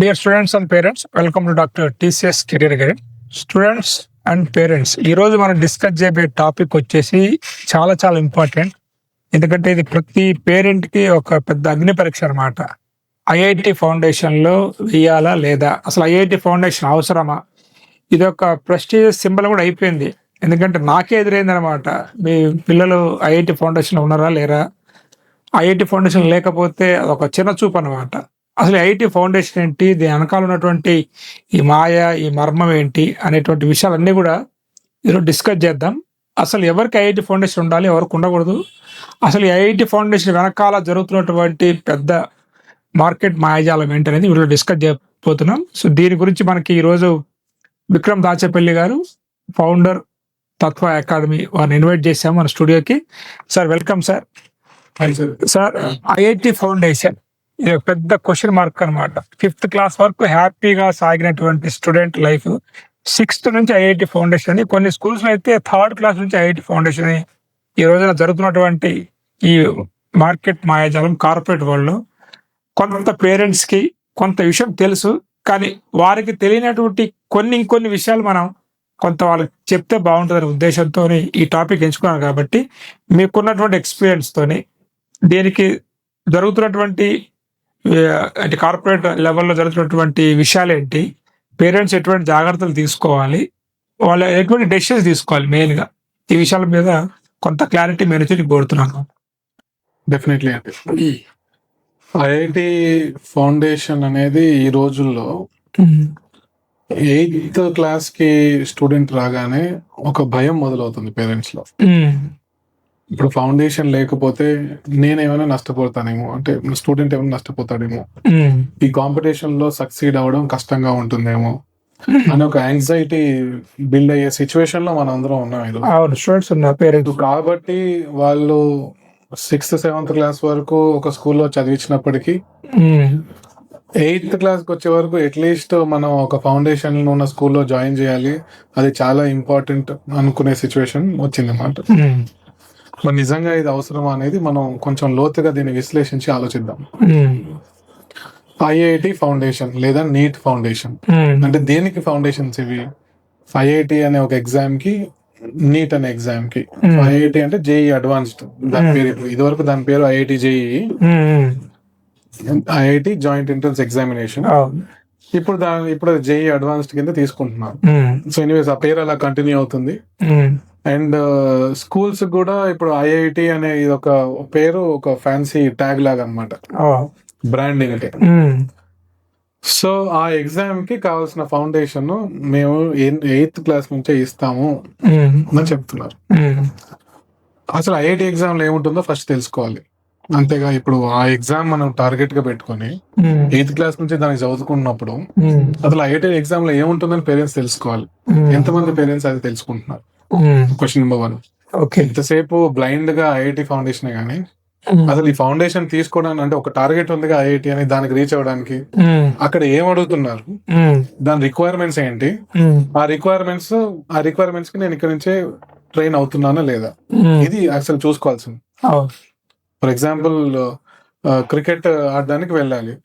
Dear students and parents welcome to doctor TCS career guide students and parents ఈరోజు మనం discuss చేయబోయే topic వచ్చేసి చాలా చాలా ఇంపార్టెంట్ ఎందుకంటే ఇది ప్రతి పేరెంట్కి ఒక పెద్ద అగ్ని పరీక్ష అనమాట ఐఐటి ఫౌండేషన్లో వేయాలా లేదా? అసలు ఐఐటి ఫౌండేషన్ అవసరమా? ఇది ఒక ప్రెస్టీజియస్ సింబల్ కూడా అయిపోయింది. ఎందుకంటే నాకే ఎదురైంది అనమాట మీ పిల్లలు ఐఐటి ఫౌండేషన్ ఉన్నారా లేరా? ఐఐటి ఫౌండేషన్ లేకపోతే ఒక చిన్న చూపు అనమాట అసలు ఐఐటి ఫౌండేషన్ ఏంటి? దీని వెనకాల ఉన్నటువంటి ఈ మాయ ఈ మర్మం ఏంటి? అనేటువంటి విషయాలన్నీ కూడా ఈరోజు డిస్కస్ చేద్దాం. అసలు ఎవరికి ఐఐటి ఫౌండేషన్ ఉండాలి? ఎవరికి ఉండకూడదు. అసలు ఐఐటి ఫౌండేషన్ వెనకాల జరుగుతున్నటువంటి పెద్ద మార్కెట్ మాయాజాలం ఏంటనేది వీళ్ళు డిస్కస్ చేయబోతున్నాం. సో దీని గురించి మనకి ఈరోజు విక్రమ్ దాచేపల్లి గారు ఫౌండర్ తత్వ అకాడమీ వారిని ఇన్వైట్ చేశాము మన స్టూడియోకి. Sir welcome sir. Sir IIT foundation. ఇది ఒక పెద్ద క్వశ్చన్ మార్క్ అన్నమాట. ఫిఫ్త్ క్లాస్ వరకు హ్యాపీగా సాగినటువంటి స్టూడెంట్ లైఫ్ సిక్స్త్ నుంచి ఐఐటి ఫౌండేషన్ అని కొన్ని స్కూల్స్లో అయితే థర్డ్ క్లాస్ నుంచి ఐఐటి ఫౌండేషన్ అని ఈ రోజున జరుగుతున్నటువంటి ఈ మార్కెట్ మాయాజాలం కార్పొరేట్ వరల్డ్ కొంత పేరెంట్స్కి కొంత విషయం తెలుసు. కానీ వారికి తెలియనటువంటి కొన్ని ఇంకొన్ని విషయాలు మనం కొంత వాళ్ళకి చెప్తే బాగుంటుందనే ఉద్దేశంతో ఈ టాపిక్ ఎంచుకున్నాను కాబట్టి మీకున్నటువంటి ఎక్స్పీరియన్స్ తోని దీనికి జరుగుతున్నటువంటి అంటే కార్పొరేట్ లెవెల్లో జరుగుతున్నటువంటి విషయాలు ఏంటి పేరెంట్స్ ఎటువంటి జాగ్రత్తలు తీసుకోవాలి? వాళ్ళ ఎటువంటి డెసిషన్స్ తీసుకోవాలి మెయిన్గా? ఈ విషయాల మీద కొంత క్లారిటీ మీరు నుంచి నేను కోరుతున్నాను. డెఫినెట్లీ అండి. ఐఐటి ఫౌండేషన్ అనేది ఈ రోజుల్లో ఎయిత్ క్లాస్కి స్టూడెంట్ రాగానే ఒక భయం మొదలవుతుంది పేరెంట్స్లో ఇప్పుడు ఫౌండేషన్ లేకపోతే నేనేమైనా నష్టపోతానేమో. అంటే స్టూడెంట్ ఏమైనా నష్టపోతాడేమో. ఈ కాంపిటీషన్లో సక్సీడ్ అవ్వడం కష్టంగా ఉంటుందేమో అని ఒక యాంగ్జైటీ బిల్డ్ అయ్యే సిచ్యువేషన్లో మనం అందరం ఉన్నాం. అవును స్టూడెంట్స్ ఉన్నారు పేరెంట్స్ కాబట్టి వాళ్ళు సిక్స్త్ సెవెంత్ క్లాస్ వరకు ఒక స్కూల్లో చదివించినప్పటికీ ఎయిత్ క్లాస్కి వచ్చే వరకు అట్లీస్ట్ మనం ఒక ఫౌండేషన్ ఉన్న స్కూల్లో జాయిన్ చేయాలి. అది చాలా ఇంపార్టెంట్ అనుకునే సిచ్యువేషన్ వచ్చింది అన్నమాట మరి నిజంగా ఇది అవసరమా అనేది మనం కొంచెం లోతుగా దీన్ని విశ్లేషించి ఆలోచిద్దాం. ఐఐటి ఫౌండేషన్ లేదా నీట్ ఫౌండేషన్. అంటే దేనికి ఫౌండేషన్స్ ఇవి? ఐఐటి అనే ఒక ఎగ్జామ్కి నీట్ అనే ఎగ్జామ్కి ఐఐటి అంటే జేఈ అడ్వాన్స్డ్. దాని పేరు ఇప్పుడు ఇదివరకు దాని పేరు IIT JE. IIT joint entrance examination. ఇప్పుడు దాని ఇప్పుడు జేఈ అడ్వాన్స్డ్ కింద తీసుకుంటున్నారు సో ఎనీవేస్ ఆ పేరు అలా కంటిన్యూ అవుతుంది. అండ్ స్కూల్స్ కూడా ఇప్పుడు ఐఐటి అనే ఇది ఒక పేరు ఒక ఫ్యాన్సీ ట్యాగ్ లాగా అన్నమాట బ్రాండింగ్కి సో ఆ ఎగ్జామ్కి కావాల్సిన ఫౌండేషన్ మేము ఎయిత్ క్లాస్ నుంచే ఇస్తాము అని చెప్తున్నారు. అసలు ఐఐటి ఎగ్జామ్లో ఏముంటుందో ఫస్ట్ తెలుసుకోవాలి. అంతేగా ఇప్పుడు ఆ ఎగ్జామ్ మనం టార్గెట్గా పెట్టుకొని ఎయిత్ క్లాస్ నుంచి దానికి చదువుకున్నప్పుడు అసలు ఐఐటి ఎగ్జామ్లో ఏముంటుందని పేరెంట్స్ తెలుసుకోవాలి. ఎంతమంది పేరెంట్స్ అది తెలుసుకుంటున్నారు? క్వశ్చన్ నెంబర్ వన్ ఓకే ఎంతసేపు బ్లైండ్గా ఐఐటి ఫౌండేషన్ గానీ అసలు ఈ ఫౌండేషన్ తీసుకోవడానికి అంటే ఒక టార్గెట్ ఉందిగా ఐఐటి అని దానికి రీచ్ అవ్వడానికి. అక్కడ ఏం అడుగుతున్నారు? దాని రిక్వైర్మెంట్స్ ఏంటి? ఆ రిక్వైర్మెంట్స్ ఆ రిక్వైర్మెంట్స్కి నేను ఇక్కడ నుంచే ట్రైన్ అవుతున్నానా లేదా? ఇది అసలు చూసుకోవాల్సింది. ఫర్ ఎగ్జాంపుల్ క్రికెట్ ఆడడానికి వెళ్ళాలి.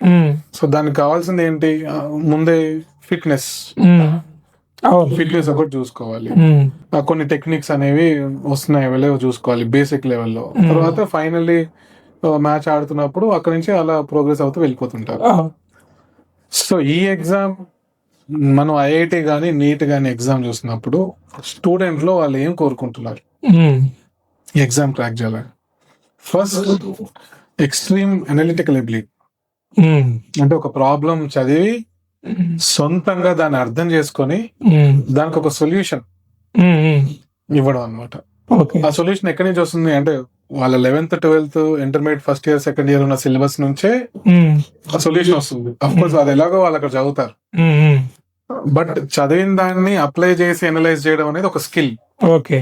సో దానికి కావాల్సింది ఏంటి? ముందే ఫిట్నెస్ ఫిట్నెస్ ఒకటి చూసుకోవాలి. ఆ, కొన్ని టెక్నిక్స్ అనేవి వస్తున్నాయి లేవో చూసుకోవాలి బేసిక్ లెవెల్లో తర్వాత ఫైనల్లీ మ్యాచ్ ఆడుతున్నప్పుడు అక్కడ నుంచి అలా ప్రోగ్రెస్ అవుతూ వెళ్ళిపోతుంటారు. సో ఈ ఎగ్జామ్ మనం ఐఐటి కానీ నీట్ కానీ ఎగ్జామ్ చూసినప్పుడు స్టూడెంట్లో వాళ్ళు ఏం కోరుకుంటున్నారు? ఎగ్జామ్ క్రాక్ చేయాలని. ఫస్ట్ ఎక్స్ట్రీమ్ అనలిటికల్ ఎబిలిటీ అంటే ఒక ప్రాబ్లం చదివి సొంతంగా దాన్ని అర్థం చేసుకొని దానికి ఒక సొల్యూషన్ ఇవ్వడం అన్నమాట. ఓకే ఆ సొల్యూషన్ ఎక్కడి నుంచి వస్తుంది అంటే వాళ్ళ eleventh twelfth intermediate first year second year ఉన్న సిలబస్ నుంచే ఆ సొల్యూషన్ వస్తుంది. అఫ్ కోర్స్ అది ఎలాగో వాళ్ళు అక్కడ చదువుతారు. బట్ చదివిన దాన్ని అప్లై చేసి అనలైజ్ చేయడం అనేది ఒక స్కిల్ ఓకే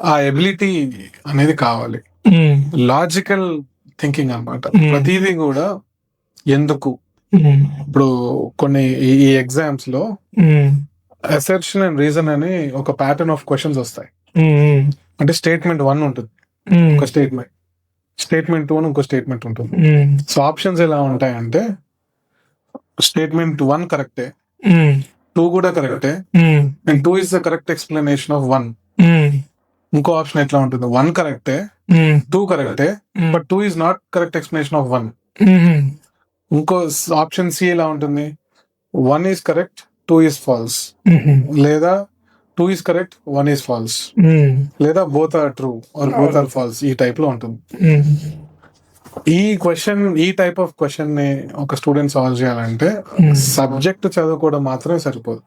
ఆ ఎబిలిటీ అనేది కావాలి. లాజికల్ థింకింగ్ అన్నమాట. ప్రతిదీ కూడా ఎందుకు? ఇప్పుడు కొన్ని ఈ- ఎగ్జామ్స్లో అసెర్షన్ అండ్ రీజన్ అని ఒక ప్యాటర్న్ ఆఫ్ క్వశ్చన్స్ వస్తాయి. అంటే స్టేట్మెంట్ వన్ ఉంటుంది. ఒక స్టేట్మెంట్ స్టేట్మెంట్ టూ ఇంకో స్టేట్మెంట్ ఉంటుంది. సో ఆప్షన్స్ ఎలా ఉంటాయంటే స్టేట్మెంట్ వన్ కరెక్టే టూ కూడా కరెక్టే and two is the correct explanation of one ఇంకో ఆప్షన్ ఎట్లా ఉంటుంది? వన్ కరెక్టే టూ కరెక్టే but two is not correct explanation of one ఇంకో ఆప్షన్ సి ఎలా ఉంటుంది? One is correct two is false లేదా two is correct one is false లేదా both are true or both are false ఈ టైప్లో ఉంటుంది. ఉమ్, ఈ క్వశ్చన్ ఈ టైప్ ఆఫ్ క్వశ్చన్ని ఒక స్టూడెంట్ సాల్వ్ చేయాలంటే సబ్జెక్ట్ చదువుకోవడం మాత్రమే సరిపోదు.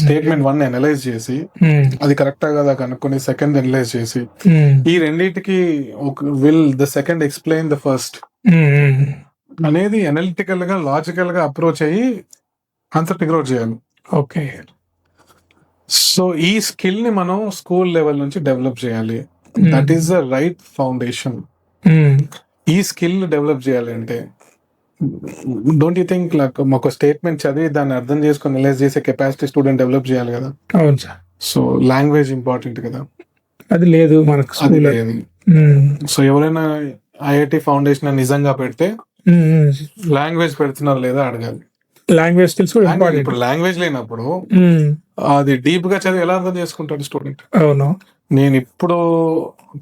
స్టేట్మెంట్ వన్ అనలైజ్ చేసి ఉమ్, అది కరెక్టా కదా కనుక్కొని సెకండ్ అనలైజ్ చేసి. ఉమ్, ఈ రెండింటికి ఒక will the second explain the first అనేది అనలిటికల్గా లాజికల్గా అప్రోచ్ అయ్యి ఆన్సర్ ఫిగర్ అవుట్ చేయాలి. ఓకే సో ఈ స్కిల్ని మనం స్కూల్ లెవెల్ నుంచి డెవలప్ చేయాలి. That is the right foundation ఈ స్కిల్ డెవలప్ చేయాలి అంటే డోంట్ యూ థింక్ లైక్ ఒక స్టేట్మెంట్ చదివి దాన్ని అర్థం చేసుకొని అనలైజ్ చేసే కెపాసిటీ స్టూడెంట్ డెవలప్ చేయాలి కదా? అవును సార్. సో లాంగ్వేజ్ ఇంపార్టెంట్ కదా? అది లేదు మనకు అది లేదు. సో ఎవరైనా ఐఐటి ఫౌండేషన్ నిజంగా పెడితే లాంగ్వేజ్ పెడుతున్నారు లేదా అడగాలి. లాంగ్వేజ్ స్కిల్స్ కూడా ఇప్పుడు లాంగ్వేజ్ లేనప్పుడు అది డీప్గా చదివి ఎలా అర్థం చేసుకుంటాడు స్టూడెంట్ అవును. నేను ఇప్పుడు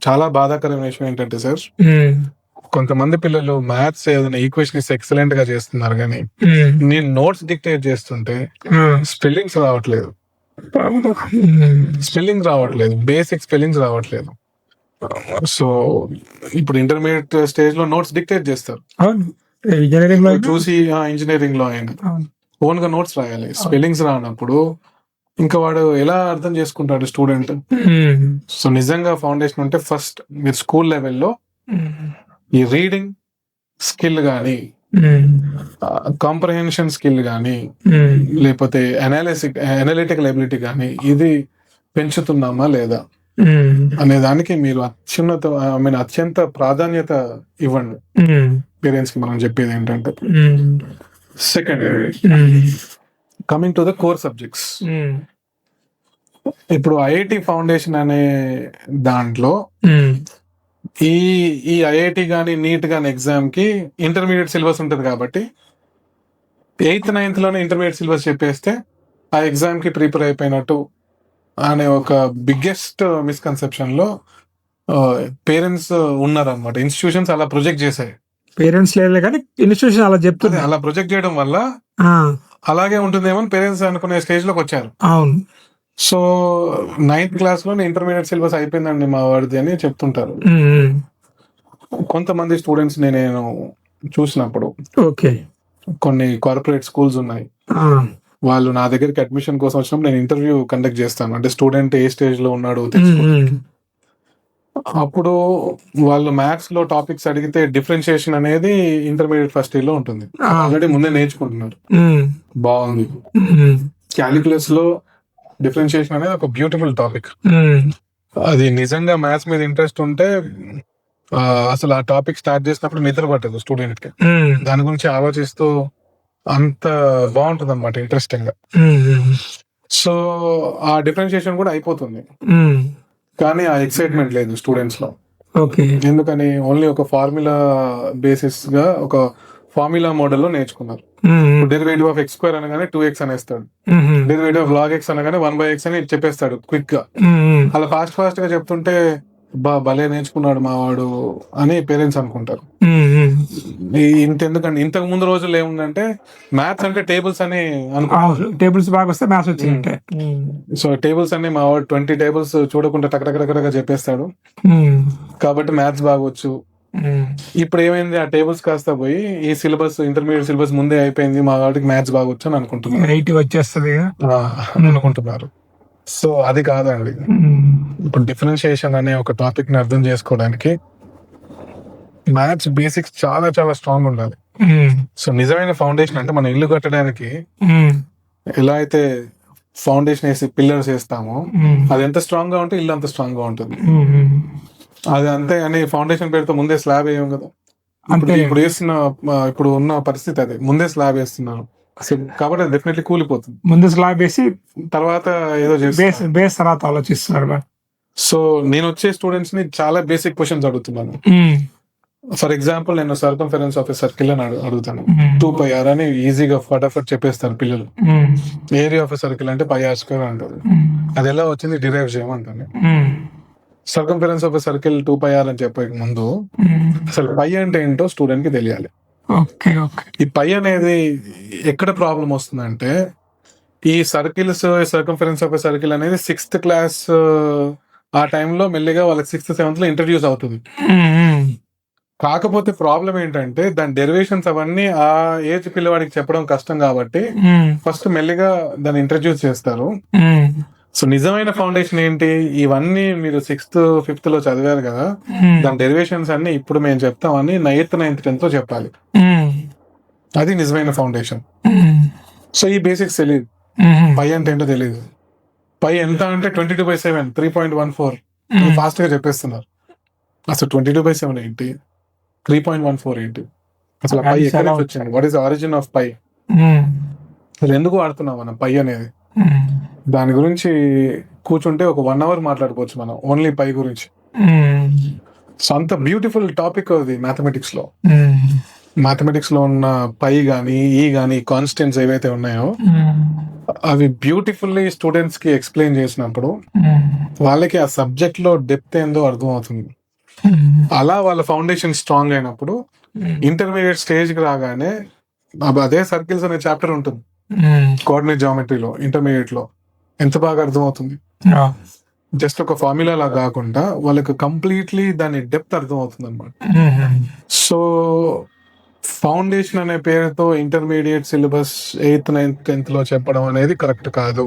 చాలా బాధాకరమైన విషయం ఏంటంటే సార్ కొంతమంది పిల్లలు మ్యాథ్స్ ఏదైనా ఈక్వేషన్ ఎక్సలెంట్గా చేస్తున్నారు కానీ ఉమ్, నేను నోట్స్ డిక్టేట్ చేస్తుంటే స్పెల్లింగ్స్ రావట్లేదు. స్పెల్లింగ్ రావట్లేదు. బేసిక్ స్పెల్లింగ్స్ రావట్లేదు. సో ఇప్పుడు ఇంటర్మీడియట్ స్టేజ్లో నోట్స్ డిక్టేట్ చేస్తారు. ఇంజనీరింగ్లో చూసి ఇంజనీరింగ్లో అవును. ఓన్గా నోట్స్ రాయాలి స్పెల్లింగ్స్ రానప్పుడు ఇంకా వాడు ఎలా అర్థం చేసుకుంటాడు స్టూడెంట్ సో నిజంగా ఫౌండేషన్ ఉంటే ఫస్ట్ మీరు స్కూల్ లెవెల్లో ఈ రీడింగ్ స్కిల్ కానీ కాంప్రహెన్షన్ స్కిల్ కానీ లేకపోతే అనాలిసిక్ అనలిటికల్ ఎబిలిటీ కానీ ఇది పెంచుతున్నామా లేదా? అనే దానికి మీరు అత్యున్నత ఐ మీన్ అత్యంత ప్రాధాన్యత ఇవ్వండి. పేరెంట్స్కి మనం చెప్పేది ఏంటంటే. Second coming to the core subjects ఇప్పుడు ఐఐటి ఫౌండేషన్ అనే దాంట్లో ఈ ఈ ఐఐటి కానీ నీట్ కానీ ఎగ్జామ్కి ఇంటర్మీడియట్ సిలబస్ ఉంటుంది కాబట్టి ఎయిత్ నైన్త్లోనే ఇంటర్మీడియట్ సిలబస్ చెప్పేస్తే ఆ ఎగ్జామ్కి ప్రిపేర్ అయిపోయినట్టు అనే ఒక బిగ్గెస్ట్ మిస్కన్సెప్షన్లో పేరెంట్స్ ఉన్నారనమాట ఇన్స్టిట్యూషన్స్ అలా ప్రొజెక్ట్ చేశాయి. పేరెంట్స్ లేదు కానీ ఇన్స్టిట్యూషన్ అలా చెప్తుంది. అలా ప్రొజెక్ట్ చేయడం వల్ల అలాగే ఉంటుందేమో పేరెంట్స్ అనుకునే స్టేజ్లోకి వచ్చారు. అవును. సో నైన్త్ క్లాస్లో ఇంటర్మీడియట్ సిలబస్ అయిపోయిందండి మా వాడిది అని చెప్తుంటారు. కొంతమంది స్టూడెంట్స్ నేను చూసినప్పుడు ఓకే. కొన్ని కార్పొరేట్ స్కూల్స్ ఉన్నాయి. వాళ్ళు నా దగ్గరికి అడ్మిషన్ కోసం వచ్చినప్పుడు నేను ఇంటర్వ్యూ కండక్ట్ చేస్తాను. అంటే స్టూడెంట్ ఏ స్టేజ్లో ఉన్నాడు అప్పుడు వాళ్ళు మ్యాథ్స్లో టాపిక్స్ అడిగితే డిఫరెన్షియేషన్ అనేది ఇంటర్మీడియట్ ఫస్ట్ ఇయర్లో ఉంటుంది. ఆల్రెడీ ముందే నేర్చుకుంటున్నారు. బాగుంది. క్యాలిక్యులస్లో డిఫరెన్షియేషన్ అనేది ఒక బ్యూటిఫుల్ టాపిక్. అది నిజంగా మ్యాథ్స్ మీద ఇంట్రెస్ట్ ఉంటే అసలు ఆ టాపిక్ స్టార్ట్ చేసినప్పుడు నిద్ర పట్టదు స్టూడెంట్కి దాని గురించి ఆలోచిస్తూ అంత బాగుంటుంది అనమాట ఇంట్రెస్టింగ్గా సో ఆ డిఫరెన్షియేషన్ కూడా అయిపోతుంది. కానీ ఆ ఎక్సైట్మెంట్ లేదు స్టూడెంట్స్లో ఎందుకని ఓన్లీ ఒక ఫార్ములా బేసిస్గా ఒక ఫార్ములా మోడల్లో నేర్చుకున్నారు డెరివేటివ్ ఆఫ్ ఎక్స్ స్క్వేర్ అనగానే టూ ఎక్స్ అనేస్తాడు. డెరివేటివ్ ఆఫ్ లాగ్ ఎక్స్ అనగానే వన్ బై ఎక్స్ అని చెప్పేస్తాడు క్విక్గా. అలా ఫాస్ట్ ఫాస్ట్గా చెప్తుంటే బా భలే నేర్చుకున్నాడు మా వాడు అని పేరెంట్స్ అనుకుంటారు. ఇంత ఎందుకంటే ఇంతకు ముందు రోజుల్లో ఏముందంటే మ్యాథ్స్ అంటే టేబుల్స్ అని టేబుల్స్ బాగా వస్తే మ్యాథ్స్ వచ్చినట్టే సో టేబుల్స్ అన్ని మా వాడు ట్వంటీ టేబుల్స్ చూడకుండా టకటకటకగా చెప్పేస్తాడు. కాబట్టి మ్యాథ్స్ బాగొచ్చు. ఇప్పుడు ఏమైంది ఆ టేబుల్స్ కాస్త పోయి ఈ సిలబస్ ఇంటర్మీడియట్ సిలబస్ ముందే అయిపోయింది. మా వాడికి మ్యాథ్స్ బాగొచ్చు అని అనుకుంటున్నారు ఎయిటీ వచ్చేస్తుంది అనుకుంటున్నారు. సో అది కాదండి. ఇప్పుడు డిఫరెన్షియేషన్ అనే ఒక టాపిక్ని అర్థం చేసుకోవడానికి మ్యాథ్స్ బేసిక్స్ చాలా చాలా స్ట్రాంగ్ ఉండాలి. సో నిజమైన ఫౌండేషన్ అంటే మనం ఇల్లు కట్టడానికి ఎలా అయితే ఫౌండేషన్ వేసి పిల్లర్స్ వేస్తామో అది ఎంత స్ట్రాంగ్గా ఉంటే ఇల్లు అంత స్ట్రాంగ్గా ఉంటుంది అది అంతే అని ఫౌండేషన్ పెడితే ముందే స్లాబ్ వేయం కదా. ఇప్పుడు అంతే. ఇప్పుడు వేస్తున్న ఆ, ఇప్పుడు ఉన్న పరిస్థితి అదే. ముందే స్లాబ్ వేస్తున్నారు సో కాబట్టి అది డెఫినెట్లీ కూలిపోతుంది. ముందు స్లాబ్ వేసి తర్వాత ఏదో బేస్ తర్వాత ఆలోచిస్తున్నారు బా. సో నేను వచ్చే స్టూడెంట్స్ని చాలా బేసిక్ క్వశ్చన్స్ అడుగుతున్నాను. ఫర్ ఎగ్జాంపుల్ నేను సర్కంఫరెన్స్ ఆఫ్ ఎ సర్కిల్ అని అడు- అడుగుతాను. టూ పై ఆర్ అని ఈజీగా ఫటాఫట్ చెప్పేస్తారు పిల్లలు. ఏరియా ఆఫ్ ఎ సర్కిల్ అంటే పై ఆర్ స్క్వేర్ అంటారు. అది ఎలా వచ్చింది? Derive చేయమంటాను. Circumference of circle two pi r అని చెప్పే ముందు ఉమ్. అసలు పై అంటే ఏంటో స్టూడెంట్కి తెలియాలి. ఓకే ఓకే ఈ పై అనేది ఎక్కడ ప్రాబ్లం వస్తుందంటే ఈ సర్కిల్స్ సర్కంఫరెన్స్ ఆఫ్ సర్కిల్ అనేది సిక్స్త్ క్లాస్ ఆ టైంలో మెల్లిగా వాళ్ళకి సిక్స్త్ సెవెంత్లో ఇంట్రడ్యూస్ అవుతుంది. ఉమ్, ఉమ్, కాకపోతే ప్రాబ్లం ఏంటంటే దాని డెరివేషన్స్ అవన్నీ ఆ ఏజ్ పిల్లవాడికి చెప్పడం కష్టం కాబట్టి ఫస్ట్ మెల్లిగా దాన్ని ఇంట్రడ్యూస్ చేస్తారు. సో నిజమైన ఫౌండేషన్ ఏంటి? ఇవన్నీ మీరు సిక్స్త్ ఫిఫ్త్లో చదివారు కదా. దాని డెరివేషన్స్ అన్ని ఇప్పుడు మేము చెప్తామని నైన్త్ నైన్త్ టెన్త్లో చెప్పాలి అది నిజమైన ఫౌండేషన్. సో ఈ బేసిక్స్ తెలియదు పై అంటే ఏంటో తెలియదు పై ఎంత అంటే twenty two by seven three point one four. ఫాస్ట్గా చెప్పేస్తున్నారు. అసలు ట్వంటీ టూ బై సెవెన్ ఏంటి? త్రీ పాయింట్ వన్ ఫోర్ ఏంటి? అసలు పై ఎక్కడ. వచ్చింది? What is origin of pi? అసలు ఎందుకు వాడుతున్నాం మనం పై అనేది? దాని గురించి కూర్చుంటే ఒక వన్ అవర్ మాట్లాడుకోవచ్చు మనం ఓన్లీ పై గురించి. సో అంత బ్యూటిఫుల్ టాపిక్ అది మ్యాథమెటిక్స్లో. మ్యాథమెటిక్స్లో ఉన్న పై గానీ ఈ గానీ కాన్స్టెంట్స్ ఏవైతే ఉన్నాయో ఉమ్, అవి బ్యూటిఫుల్లీ స్టూడెంట్స్కి ఎక్స్ప్లెయిన్ చేసినప్పుడు వాళ్ళకి ఆ సబ్జెక్ట్లో డెప్త్ ఏందో అర్థం అవుతుంది అలా వాళ్ళ ఫౌండేషన్ స్ట్రాంగ్ అయినప్పుడు ఇంటర్మీడియట్ స్టేజ్కి రాగానే అదే సర్కిల్స్ అనే చాప్టర్ ఉంటుంది. కోఆర్డినేట్ జామెట్రీలో ఇంటర్మీడియట్లో ఎంత బాగా అర్థం అవుతుంది ఆ, జస్ట్ ఒక ఫార్ములా లా కాకుండా వాళ్ళకి కంప్లీట్లీ దాని డెప్త్ అర్థం అవుతుంది అనమాట సో ఫౌండేషన్ అనే పేరుతో ఇంటర్మీడియట్ సిలబస్ ఎయిత్ నైన్త్ టెన్త్లో చెప్పడం అనేది కరెక్ట్ కాదు.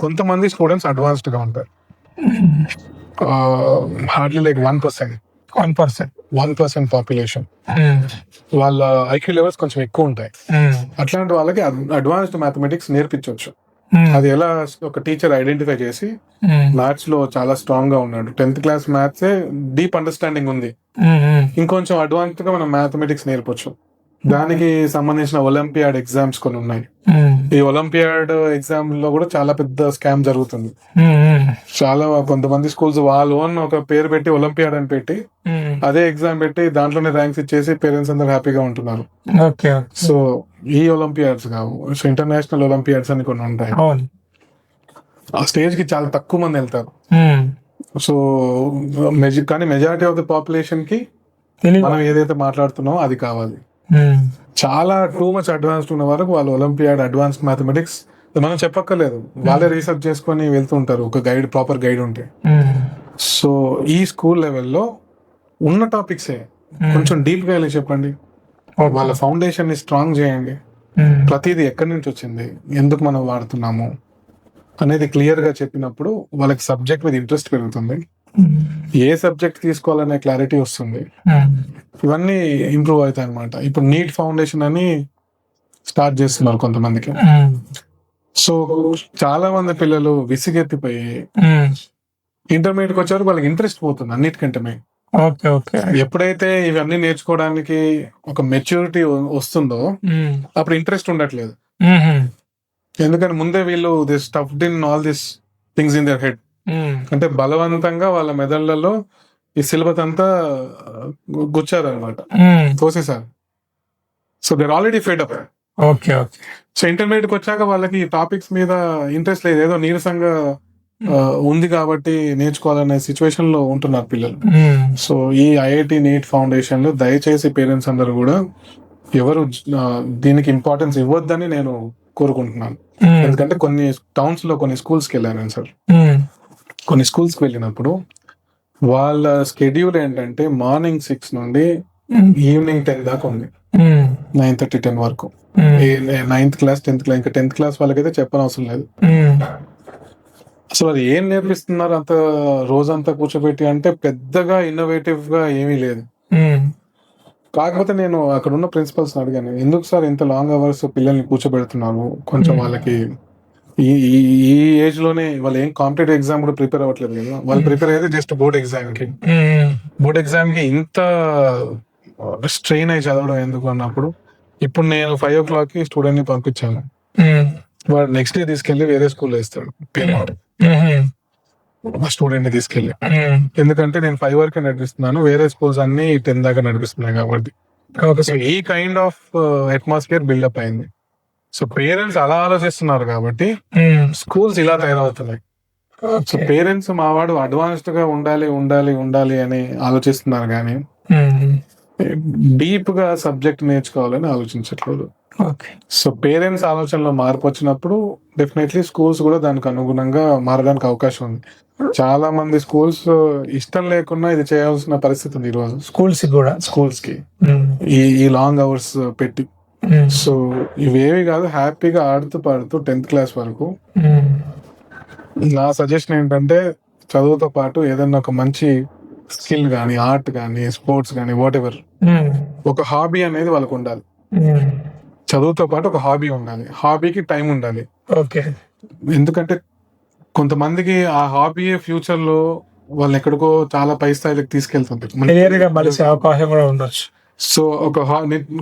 కొంతమంది స్టూడెంట్స్ అడ్వాన్స్డ్గా ఉంటారు hardly like one percent. One percent. One percent population. వాళ్ళ ఐక్యూ లెవెల్స్ కొంచెం ఎక్కువ ఉంటాయి. అట్లాంటి వాళ్ళకి అడ్వాన్స్డ్ మ్యాథమెటిక్స్ నేర్పించవచ్చు అది ఎలా ఒక టీచర్ ఐడెంటిఫై చేసి మ్యాథ్స్లో చాలా స్ట్రాంగ్గా ఉన్నాడు. Tenth class maths deep understanding ఉంది. ఇంకొంచెం అడ్వాన్స్డ్గా మనం మ్యాథమెటిక్స్ నేర్పొచ్చు. దానికి సంబంధించిన ఒలింపియాడ్ ఎగ్జామ్స్ కొన్ని ఉన్నాయి. ఈ ఒలింపియాడ్ ఎగ్జామ్లో కూడా చాలా పెద్ద స్కామ్ జరుగుతుంది. చాలా కొంతమంది స్కూల్స్ వాళ్ళ ఓన్ ఒక పేరు పెట్టి ఒలింపియాడ్ అని పెట్టి అదే ఎగ్జామ్ పెట్టి దాంట్లోనే ర్యాంక్స్ ఇచ్చేసి పేరెంట్స్ అందరు హ్యాపీగా ఉంటున్నారు. సో ఈ ఒలింపియాడ్స్ కావు సో ఇంటర్నేషనల్ ఒలింపియాడ్స్ అని కొన్ని ఉంటాయి. ఆ స్టేజ్కి చాలా తక్కువ మంది వెళ్తారు. సో మెజ కానీ మెజారిటీ ఆఫ్ ద పాపులేషన్కి మనం ఏదైతే మాట్లాడుతున్నామో అది కావాలి. చాలా టూ మచ్ అడ్వాన్స్డ్ ఉన్న వరకు వాళ్ళు ఒలింపియాడ్ అడ్వాన్స్డ్ మ్యాథమెటిక్స్ మనం చెప్పక్కర్లేదు. వాళ్ళే రీసెర్చ్ చేసుకొని వెళ్తుంటారు ఒక గైడ్ ప్రాపర్ గైడ్ ఉంటే. సో ఈ స్కూల్ లెవెల్లో ఉన్న టాపిక్సే కొంచెం డీప్గా వెళ్ళి చెప్పండి. వాళ్ళ ఫౌండేషన్ని స్ట్రాంగ్ చేయండి. ప్రతిదీ ఎక్కడి నుంచి వచ్చింది? ఎందుకు మనం వాడుతున్నాము? అనేది క్లియర్గా చెప్పినప్పుడు వాళ్ళకి సబ్జెక్ట్ మీద ఇంట్రెస్ట్ పెరుగుతుంది. ఏ సబ్జెక్ట్ తీసుకోవాలనే క్లారిటీ వస్తుంది. ఉమ్, ఇవన్నీ ఇంప్రూవ్ అవుతాయి అనమాట ఇప్పుడు నీట్ ఫౌండేషన్ అని స్టార్ట్ చేస్తున్నారు కొంతమందికి. సో చాలా మంది పిల్లలు విసిగెత్తిపోయి ఇంటర్మీడియట్ వచ్చారు వాళ్ళకి ఇంట్రెస్ట్ పోతుంది అన్నిటికంటే ఎప్పుడైతే ఇవన్నీ నేర్చుకోవడానికి ఒక మెచ్యూరిటీ వస్తుందో అప్పుడు ఇంట్రెస్ట్ ఉండట్లేదు. ఎందుకని ముందే వీళ్ళు this stuffed in all this things in their head అంటే బలవంతంగా వాళ్ళ మెదళ్ళలో ఈ సిలబస్ అంతా గుచ్చారు అనమాట um, తోసేసారు so they're already fed up okay okay. So intermediate వచ్చాక వాళ్ళకి టాపిక్స్ మీద ఇంట్రెస్ట్ లేదు. ఏదో నీరసంగా ఉంది కాబట్టి నేర్చుకోవాలనే సిచ్యువేషన్లో ఉంటున్నారు పిల్లలు. సో ఈ ఐఐటి నీట్ ఫౌండేషన్లో దయచేసి పేరెంట్స్ అందరూ కూడా ఎవరు దీనికి ఇంపార్టెన్స్ ఇవ్వద్దని నేను కోరుకుంటున్నాను. ఎందుకంటే కొన్ని టౌన్స్లో కొన్ని స్కూల్స్కి వెళ్ళాను సార్ కొన్ని స్కూల్స్కి వెళ్ళినప్పుడు వాళ్ళ స్కెడ్యూల్ ఏంటంటే మార్నింగ్ సిక్స్ నుండి ఈవినింగ్ టెన్ దాకా ఉంది. నైన్ థర్టీ టెన్ వరకు. నైన్త్ క్లాస్ టెన్త్ క్లాస్ ఇంకా టెన్త్ క్లాస్ వాళ్ళకైతే చెప్పనవసరం లేదు. ఉమ్, అసలు అది ఏం నేర్పిస్తున్నారు అంత రోజంతా కూర్చోబెట్టి అంటే పెద్దగా ఇన్నోవేటివ్గా ఏమీ లేదు. కాకపోతే నేను అక్కడ ఉన్న ప్రిన్సిపల్స్ అడిగాను ఎందుకు సార్ ఇంత లాంగ్ అవర్స్ పిల్లల్ని కూర్చోబెడుతున్నారు? కొంచెం వాళ్ళకి ఈ ఈ ఏజ్లోనే వాళ్ళు ఏం కాంపిటేటివ్ ఎగ్జామ్ కూడా ప్రిపేర్ అవ్వట్లేదు కదా. వాళ్ళు ప్రిపేర్ అయితే జస్ట్ బోర్డ్ ఎగ్జామ్కి. బోర్డ్ ఎగ్జామ్కి ఇంత స్ట్రెయిన్ అయి చదవడం ఎందుకు అన్నప్పుడు ఇప్పుడు నేను ఫైవ్ ఓ క్లాక్కి స్టూడెంట్ని పంపించాను. ఉమ్, వాడు నెక్స్ట్ డే తీసుకెళ్ళి వేరే స్కూల్లో వేస్తాడు ఆ స్టూడెంట్ని తీసుకెళ్ళి. ఉమ్. ఎందుకంటే నేను ఫైవ్ వరకు నడిపిస్తున్నాను వేరే స్కూల్స్ అన్ని టెన్ దాకా నడిపిస్తున్నాయి కాబట్టి. ఈ కైండ్ ఆఫ్ అట్మాస్ఫియర్ బిల్డప్ అయింది. సో పేరెంట్స్ అలా ఆలోచిస్తున్నారు కాబట్టి. స్కూల్స్ ఇలా తయారవుతున్నాయి సో. పేరెంట్స్ మా వాడు అడ్వాన్స్డ్గా ఉండాలి ఉండాలి ఉండాలి అని ఆలోచిస్తున్నారు కానీ ఉమ్. డీప్గా సబ్జెక్ట్ నేర్చుకోవాలని ఆలోచించట్లేదు సో పేరెంట్స్ ఆలోచనలో మార్పు వచ్చినప్పుడు డెఫినెట్లీ స్కూల్స్ కూడా దానికి అనుగుణంగా మారడానికి అవకాశం ఉంది చాలా మంది స్కూల్స్ ఇష్టం లేకుండా ఇది చేయాల్సిన పరిస్థితి ఉంది ఈరోజు స్కూల్స్ కూడా స్కూల్స్కి ఉమ్. ఈ లాంగ్ అవర్స్ పెట్టి. సో ఇవేవి కాదు హ్యాపీగా ఆడుతూ పాడుతూ టెన్త్ క్లాస్ వరకు. ఉమ్. నా సజెషన్ ఏంటంటే చదువుతో పాటు ఏదైనా ఒక మంచి స్కిల్ కానీ ఆర్ట్ కానీ స్పోర్ట్స్ కానీ వాట్ ఎవర్. ఒక హాబీ అనేది వాళ్ళకు ఉండాలి. ఉమ్. చదువుతో పాటు ఒక హాబీ ఉండాలి. హాబీకి టైం ఉండాలి. ఓకే ఎందుకంటే కొంతమందికి ఆ హాబీ ఫ్యూచర్లో వాళ్ళు ఎక్కడికో చాలా పై స్థాయిలకు తీసుకెళ్తుంది. అవకాశం కూడా ఉండొచ్చు. సో ఒక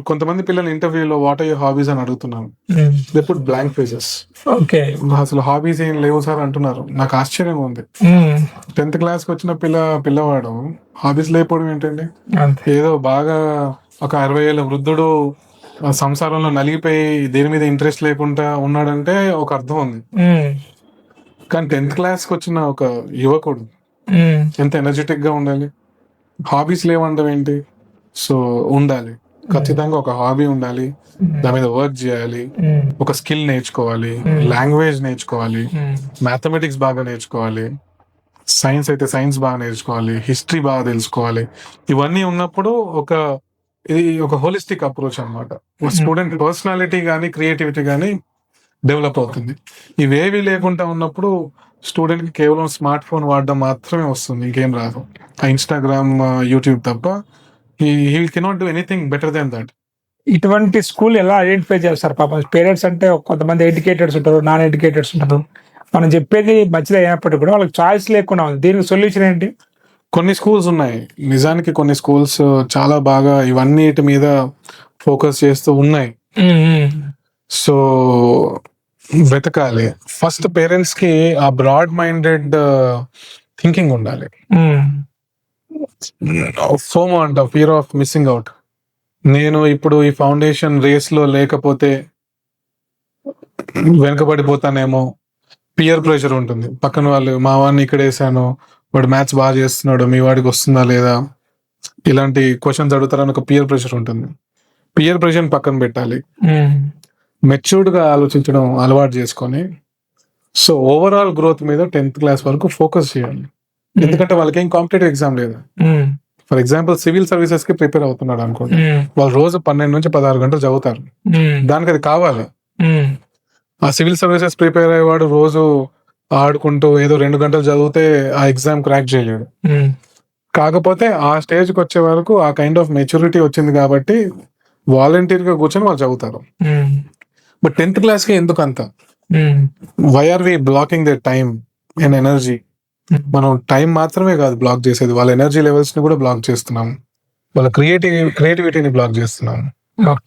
కొంతమంది పిల్లలు ఇంటర్వ్యూలో వాట్ ఆర్ హాబీస్ అని అడుగుతున్నాను పుట్ బ్లాంక్ ఫేజెస్ ఓకే అసలు హాబీస్ ఏం లేవు సార్ అంటున్నారు. నాకు ఆశ్చర్యంగా ఉంది. ఉమ్. టెన్త్ క్లాస్కి వచ్చిన పిల్ల పిల్లవాడు హాబీస్ లేకపోవడం ఏంటండి? ఏదో బాగా ఒక అరవై ఏళ్ళ వృద్ధుడు ఆ సంసారంలో నలిగిపోయి దేని మీద ఇంట్రెస్ట్ లేకుండా ఉన్నాడంటే ఒక అర్థం ఉంది. ఉమ్. కానీ టెన్త్ క్లాస్కి వచ్చిన ఒక యువకుడు ఉమ్. ఎంత ఎనర్జెటిక్గా ఉండాలి? హాబీస్ లేవంటాం ఏంటి సో ఉండాలి. ఖచ్చితంగా ఒక హాబీ ఉండాలి. దాని మీద వర్క్ చేయాలి. ఒక స్కిల్ నేర్చుకోవాలి. లాంగ్వేజ్ నేర్చుకోవాలి. మ్యాథమెటిక్స్ బాగా నేర్చుకోవాలి. సైన్స్ అయితే సైన్స్ బాగా నేర్చుకోవాలి. హిస్టరీ బాగా తెలుసుకోవాలి. ఇవన్నీ ఉన్నప్పుడు ఒక ఇది ఒక హోలిస్టిక్ అప్రోచ్ అనమాట స్టూడెంట్ పర్సనాలిటీ కానీ క్రియేటివిటీ కానీ డెవలప్ అవుతుంది. ఇవేవి లేకుండా ఉన్నప్పుడు స్టూడెంట్కి కేవలం స్మార్ట్ ఫోన్ వాడడం మాత్రమే వస్తుంది. ఇంకేం రాదు. ఆ ఇన్స్టాగ్రామ్ యూట్యూబ్ తప్ప he cannot do anything better than that ఇటువంటి స్కూల్ ఎలా ఐడెంటిఫై చేస్తారు పాపం? పేరెంట్స్ అంటే కొంతమంది ఎడ్యుకేటెడ్స్ ఉంటారు నాన్ ఎడ్యుకేటెడ్స్ ఉంటారు. మనం చెప్పేది మంచిది అయినప్పటికీ కూడా వాళ్ళకి చాయిస్ లేకుండా ఉంది. దీనికి సొల్యూషన్ ఏంటి? కొన్ని స్కూల్స్ ఉన్నాయి. నిజానికి కొన్ని స్కూల్స్ చాలా బాగా ఇవన్నిటి మీద ఫోకస్ చేస్తూ ఉన్నాయి. సో వెతకాలి ఫస్ట్ పేరెంట్స్కి ఆ బ్రాడ్ మైండెడ్ థింకింగ్ ఉండాలి. ఫోమో అంట ఫియర్ ఆఫ్ మిస్సింగ్ అవుట్ నేను ఇప్పుడు ఈ ఫౌండేషన్ రేస్లో లేకపోతే వెనకబడిపోతానేమో. పియర్ ప్రెషర్ ఉంటుంది. పక్కన వాళ్ళు మా వాడిని ఇక్కడ వేసాను వాడు మ్యాథ్స్ బాగా చేస్తున్నాడు మీ వాడికి వస్తుందా లేదా? ఇలాంటి క్వశ్చన్స్ అడుగుతారని ఒక పియర్ ప్రెషర్ ఉంటుంది. పియర్ ప్రెషర్ పక్కన పెట్టాలి. మెచ్యూర్డ్గా ఆలోచించడం అలవాటు చేసుకొని సో ఓవరాల్ గ్రోత్ మీద టెన్త్ క్లాస్ వరకు ఫోకస్ చేయాలి. ఎందుకంటే వాళ్ళకి ఏం కాంపిటేటివ్ ఎగ్జామ్ లేదు. ఫర్ ఎగ్జాంపుల్ సివిల్ సర్వీసెస్కి ప్రిపేర్ అవుతున్నాడు అనుకోండి. వాళ్ళు రోజు పన్నెండు నుంచి పదహారు గంటలు చదువుతారు. దానికి అది కావాలి. ఆ సివిల్ సర్వీసెస్ ప్రిపేర్ అయ్యేవాడు రోజు ఆడుకుంటూ ఏదో రెండు గంటలు చదివితే ఆ ఎగ్జామ్ క్రాక్ చేయలేడు. కాకపోతే ఆ స్టేజ్కి వచ్చే వరకు ఆ కైండ్ ఆఫ్ మెచ్యూరిటీ వచ్చింది కాబట్టి వాలంటీర్గా కూర్చొని వాళ్ళు చదువుతారు. బట్ టెన్త్ క్లాస్కి ఎందుకు అంత why are we blocking the time and energy మనం టైం మాత్రమే కాదు బ్లాక్ చేసేది. వాళ్ళ ఎనర్జీ లెవెల్స్ని కూడా బ్లాక్ చేస్తున్నాం. వాళ్ళ క్రియేటివ్ క్రియేటివిటీని బ్లాక్ చేస్తున్నాం.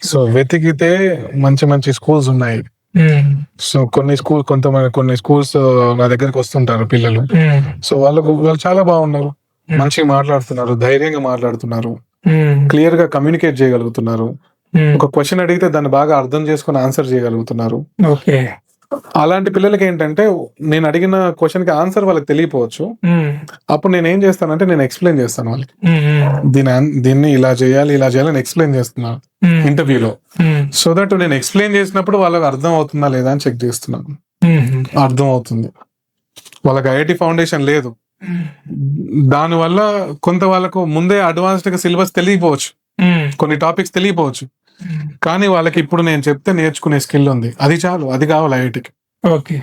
సో వెతికితే మంచి మంచి స్కూల్స్ ఉన్నాయి. సో కొన్ని స్కూల్ కొంతమంది కొన్ని స్కూల్స్ నా దగ్గరికి వస్తుంటారు పిల్లలు. సో వాళ్ళకు వాళ్ళు చాలా బాగున్నారు. మంచిగా మాట్లాడుతున్నారు ధైర్యంగా మాట్లాడుతున్నారు. క్లియర్గా కమ్యూనికేట్ చేయగలుగుతున్నారు. ఒక క్వశ్చన్ అడిగితే దాన్ని బాగా అర్థం చేసుకుని ఆన్సర్ చేయగలుగుతున్నారు. అలాంటి పిల్లలకి ఏంటంటే నేను అడిగిన క్వశ్చన్కి ఆన్సర్ వాళ్ళకి తెలియపోవచ్చు. అప్పుడు నేను ఏం చేస్తానంటే నేను ఎక్స్ప్లెయిన్ చేస్తాను వాళ్ళకి. దీని దీన్ని ఇలా చేయాలి ఇలా చేయాలని ఎక్స్ప్లెయిన్ చేస్తున్నాను ఇంటర్వ్యూలో. సో దట్ నేను ఎక్స్ప్లెయిన్ చేసినప్పుడు వాళ్ళకి అర్థం అవుతుందా లేదా అని చెక్ చేస్తున్నాను. అర్థం అవుతుంది. వాళ్ళకి ఐఐటి ఫౌండేషన్ లేదు. దానివల్ల కొంత వాళ్ళకు ముందే అడ్వాన్స్డ్గా సిలబస్ తెలియపోవచ్చు. కొన్ని టాపిక్స్ తెలియపోవచ్చు. కానీ వాళ్ళకి ఇప్పుడు నేను చెప్తే నేర్చుకునే స్కిల్ ఉంది. అది చాలు అది కావాలి ఐఐటికి okay.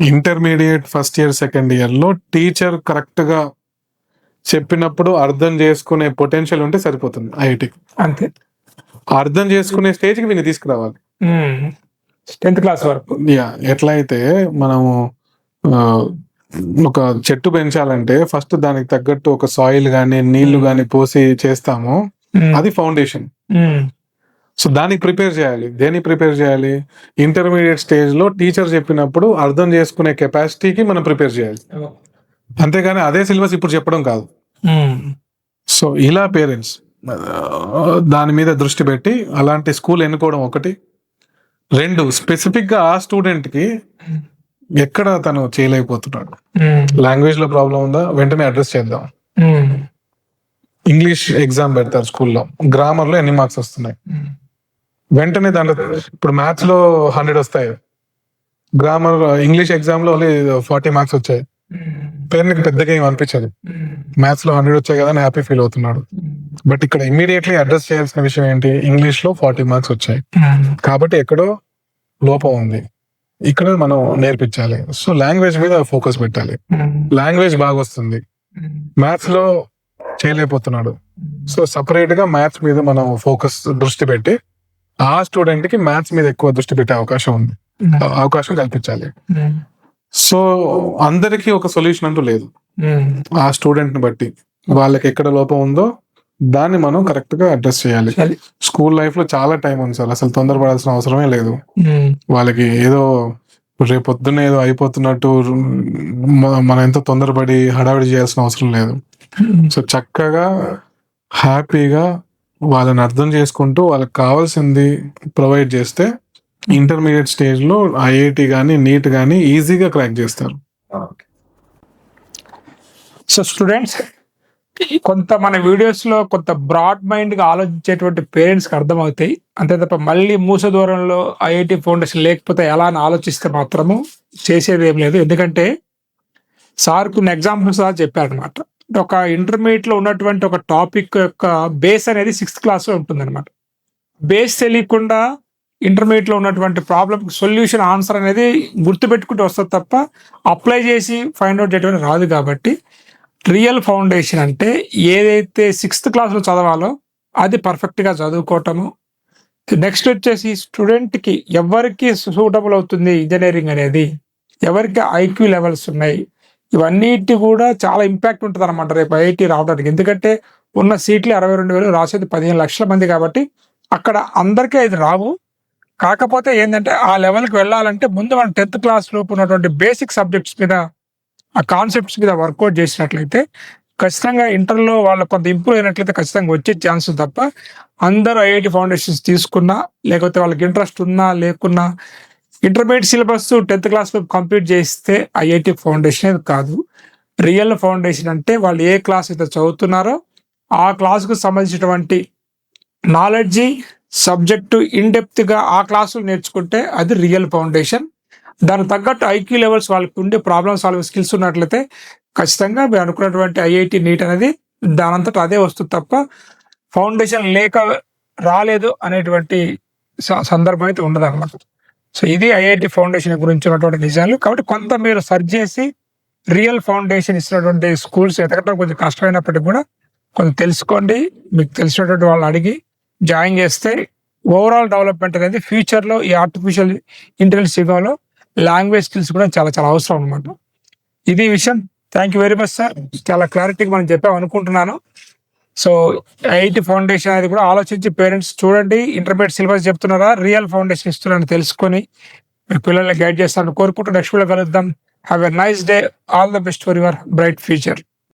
Intermediate first year second ఇయర్లో టీచర్ కరెక్ట్గా చెప్పినప్పుడు అర్థం చేసుకునే పొటెన్షియల్ ఉంటే సరిపోతుంది ఐఐటికి అంతే. అర్థం చేసుకునే స్టేజ్కి వీళ్ళు తీసుకురావాలి. టెన్త్ క్లాస్ వరకు. యా ఎట్లా అయితే మనము ఒక చెట్టు పెంచాలంటే ఫస్ట్ దానికి తగ్గట్టు ఒక సాయిల్ గాని నీళ్ళు గాని పోసి చేస్తాము. అది ఫౌండేషన్. సో దానికి ప్రిపేర్ చేయాలి. దేనికి ప్రిపేర్ చేయాలి? ఇంటర్మీడియట్ స్టేజ్లో టీచర్ చెప్పినప్పుడు అర్థం చేసుకునే కెపాసిటీకి మనం ప్రిపేర్ చేయాలి. అంతేగాని అదే సిలబస్ ఇప్పుడు చెప్పడం కాదు. సో ఇలా పేరెంట్స్ దాని మీద దృష్టి పెట్టి అలాంటి స్కూల్ ఎన్నుకోవడం ఒకటి. రెండు స్పెసిఫిక్గా ఆ స్టూడెంట్కి ఎక్కడ తను చేయలేకపోతున్నాడు. ఉమ్, లాంగ్వేజ్లో ప్రాబ్లం ఉందా? వెంటనే అడ్రస్ చేద్దాం. ఇంగ్లీష్ ఎగ్జామ్ పెడతారు స్కూల్లో. గ్రామర్లో ఎన్ని మార్క్స్ వస్తున్నాయి? వెంటనే దాంట్లో ఇప్పుడు మ్యాథ్స్లో హండ్రెడ్ వస్తాయి. గ్రామర్ ఇంగ్లీష్ ఎగ్జామ్లో ఓన్లీ ఫార్టీ మార్క్స్ వచ్చాయి. పేరెంట్కి పెద్దగా ఏం అనిపించదు. మ్యాథ్స్లో హండ్రెడ్ వచ్చాయి కదా అని హ్యాపీ ఫీల్ అవుతున్నాడు. బట్ ఇక్కడ ఇమీడియట్లీ అడ్రస్ చేయాల్సిన విషయం ఏంటి? ఇంగ్లీష్లో ఫార్టీ మార్క్స్ వచ్చాయి. కాబట్టి ఎక్కడో లోపం ఉంది. ఇక్కడ మనం నేర్పించాలి. సో లాంగ్వేజ్ మీద ఫోకస్ పెట్టాలి. లాంగ్వేజ్ బాగా వస్తుంది. మ్యాథ్స్లో చేయలేకపోతున్నాడు. సో సపరేట్గా మ్యాథ్స్ మీద మనం ఫోకస్ దృష్టి పెట్టి ఆ స్టూడెంట్కి మ్యాథ్స్ మీద ఎక్కువ దృష్టి పెట్టే అవకాశం ఉంది. ఆ- అవకాశం కల్పించాలి. ఉమ్, సో అందరికీ ఒక సొల్యూషన్ అంటూ లేదు. ఉమ్, ఆ స్టూడెంట్ని బట్టి. వాళ్ళకి ఎక్కడ లోపం ఉందో దాన్ని మనం కరెక్ట్గా అడ్రస్ చేయాలి. స్కూల్ లైఫ్లో చాలా టైం ఉంది సార్. అసలు తొందరపడాల్సిన అవసరమే లేదు. వాళ్ళకి ఏదో రేపు పొద్దున్న ఏదో అయిపోతున్నట్టు మనం ఎంతో తొందరపడి హడావిడి చేయాల్సిన అవసరం లేదు. సో చక్కగా హ్యాపీగా వాళ్ళని అర్థం చేసుకుంటూ వాళ్ళకి కావాల్సింది ప్రొవైడ్ చేస్తే ఇంటర్మీడియట్ స్టేజ్లో ఐఐటి కానీ నీట్ కానీ ఈజీగా క్రాక్ చేస్తారు. సో స్టూడెంట్స్ కొంత మన వీడియోస్లో కొంత బ్రాడ్ మైండ్గా ఆలోచించేటువంటి పేరెంట్స్కి అర్థమవుతాయి. అంతే తప్ప మళ్ళీ మూస దూరంలో ఐఐటి ఫౌండేషన్ లేకపోతే ఎలా అని ఆలోచిస్తే మాత్రము చేసేది ఏం లేదు. ఎందుకంటే సార్ కొన్ని ఎగ్జాంపుల్స్ చెప్పారనమాట ఒక ఇంటర్మీడియట్లో ఉన్నటువంటి ఒక టాపిక్ యొక్క బేస్ అనేది సిక్స్త్ క్లాస్ ఉంటుంది ఉంటుందన్నమాట. బేస్ తెలియకుండా ఇంటర్మీడియట్లో ఉన్నటువంటి ప్రాబ్లమ్ సొల్యూషన్ ఆన్సర్ అనేది గుర్తుపెట్టుకుంటూ వస్తుంది తప్ప అప్లై చేసి ఫైండ్ అవుట్ చేయడం రాదు కాబట్టి రియల్ ఫౌండేషన్ అంటే ఏదైతే సిక్స్త్ క్లాస్లో చదవాలో అది పర్ఫెక్ట్గా చదువుకోవటము. నెక్స్ట్ వచ్చేసి స్టూడెంట్కి ఎవరికి సూటబుల్ అవుతుంది ఇంజనీరింగ్ అనేది? ఎవరికి ఐక్యూ లెవెల్స్ ఉన్నాయి? ఇవన్నిటి కూడా చాలా ఇంపాక్ట్ ఉంటుంది అనమాట రేపు ఐఐటి రావడానికి. ఎందుకంటే ఉన్న సీట్లు అరవై రెండు వేలు రాసేది పదిహేను లక్షల మంది కాబట్టి అక్కడ అందరికీ అది రావు. కాకపోతే ఏంటంటే ఆ లెవెల్కి వెళ్ళాలంటే ముందు మనం టెన్త్ క్లాస్ లోపు ఉన్నటువంటి బేసిక్ సబ్జెక్ట్స్ మీద ఆ కాన్సెప్ట్స్ మీద వర్కౌట్ చేసినట్లయితే ఖచ్చితంగా ఇంటర్లో వాళ్ళు కొంత ఇంప్రూవ్ అయినట్లయితే ఖచ్చితంగా వచ్చే ఛాన్స్ తప్ప అందరూ ఐఐటి ఫౌండేషన్స్ తీసుకున్నా లేకపోతే వాళ్ళకి ఇంట్రెస్ట్ ఉన్నా లేకున్నా ఇంటర్మీడియట్ సిలబస్ టెన్త్ క్లాస్లో కంప్లీట్ చేస్తే ఐఐటి ఫౌండేషన్ కాదు. రియల్ ఫౌండేషన్ అంటే వాళ్ళు ఏ క్లాస్ అయితే చదువుతున్నారో ఆ క్లాస్కు సంబంధించినటువంటి నాలెడ్జి సబ్జెక్టు ఇన్డెప్త్గా ఆ క్లాసులు నేర్చుకుంటే అది రియల్ ఫౌండేషన్. దానికి తగ్గట్టు ఐక్యూ లెవెల్స్ వాళ్ళకి ఉండే ప్రాబ్లమ్ సాల్వ్ స్కిల్స్ ఉన్నట్లయితే ఖచ్చితంగా మీరు అనుకున్నటువంటి ఐఐటి నీట్ అనేది దానంతట అదే వస్తుంది తప్ప ఫౌండేషన్ లేక రాలేదు అనేటువంటి స- సందర్భం అయితే ఉండదు అనమాట సో ఇది ఐఐటి ఫౌండేషన్ గురించి ఉన్నటువంటి నిజాలు. కాబట్టి కొంత మీరు సర్చ్ చేసి రియల్ ఫౌండేషన్ ఇచ్చినటువంటి స్కూల్స్ ఎతకటం కొంచెం కష్టమైనప్పటికీ కూడా కొంచెం తెలుసుకోండి. మీకు తెలిసినటువంటి వాళ్ళని అడిగి జాయిన్ చేస్తే ఓవరాల్ డెవలప్మెంట్ అనేది ఫ్యూచర్లో ఈ ఆర్టిఫిషియల్ ఇంటెలిజెన్స్ యుగంలో లాంగ్వేజ్ స్కిల్స్ కూడా చాలా చాలా అవసరం అనమాట ఇది విషయం. Thank you very much sir. చాలా క్లారిటీగా మనం చెప్పాం అనుకుంటున్నాను సో ఐఐటి ఫౌండేషన్ అనేది కూడా ఆలోచించి పేరెంట్స్ చూడండి ఇంటర్మీడియట్ సిలబస్ చెప్తున్నారా రియల్ ఫౌండేషన్ ఇస్తున్నారని తెలుసుకొని మీ పిల్లల్ని గైడ్ చేస్తారని కోరుకుంటూ నెక్స్ట్ వీడియో కలుద్దాం. Have a nice day all the best for your bright future